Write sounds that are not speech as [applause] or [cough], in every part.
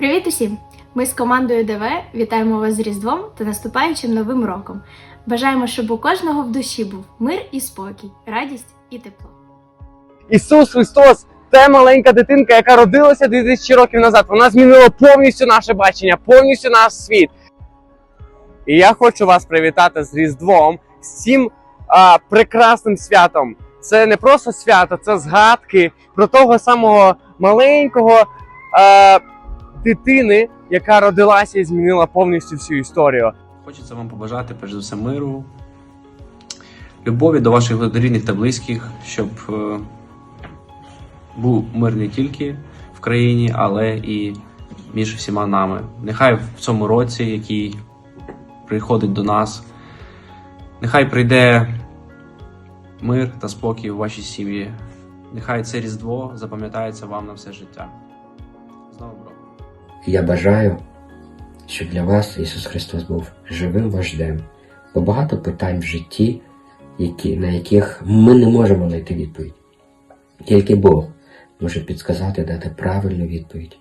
усім! Ми з командою ДВ вітаємо вас з Різдвом та наступаючим Новим роком. Бажаємо, щоб у кожного в душі був мир і спокій, радість і тепло. Ісус Христос це маленька дитинка, яка родилася 2000 років назад. Вона змінила повністю наше бачення, повністю наш світ. І я хочу вас привітати з Різдвом, з цим а, прекрасним святом. Це не просто свято, це згадки про того самого маленького а, дитини, яка родилася і змінила повністю всю історію. Хочеться вам побажати перш за все миру, любові до ваших рідних та близьких, щоб е, був мир не тільки в країні, але і між всіма нами. Нехай в цьому році, який приходить до нас, нехай прийде мир та спокій у вашій сім'ї. Нехай це Різдво запам'ятається вам на все життя. З Новим роком! Я бажаю, щоб для вас Ісус Христос був живим вождем, бо багато питань в житті, які, на яких ми не можемо знайти відповідь. Тільки Бог може підказати, дати правильну відповідь.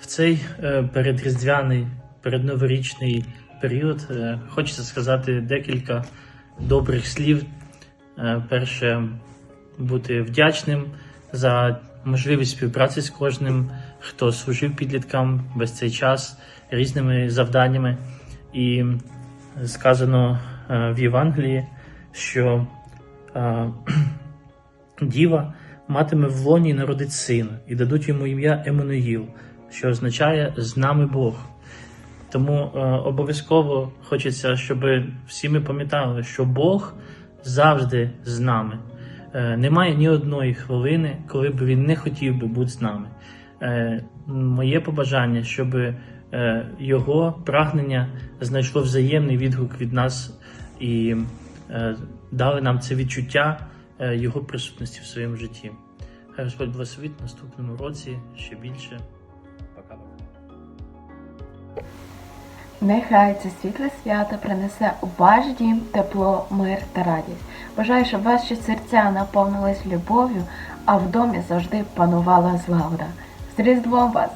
В цей е, передріздвяний, передноворічний період е, хочеться сказати декілька добрих слів. Е, Перше, бути вдячним за можливість співпраці з кожним, хто служив підліткам весь цей час різними завданнями. І сказано е, в Євангелії, що е, [clears throat] діва матиме в лоні народить сина, і дадуть йому ім'я Еммануїл, що означає з нами Бог. Тому е, обов'язково хочеться, щоб всі ми пам'ятали, що Бог завжди з нами. Е, немає ні одної хвилини, коли б він не хотів би бути з нами. Е, моє побажання, щоб е, його прагнення знайшло взаємний відгук від нас і дали нам це відчуття його присутності в своєму житті. Хай Господь благословить в наступному році ще більше. Пока-пока. Нехай це світле свято принесе у ваш дім тепло, мир та радість. Бажаю, щоб ваші серця наповнились любов'ю, а в домі завжди панувала злагода. З Різдвом вас!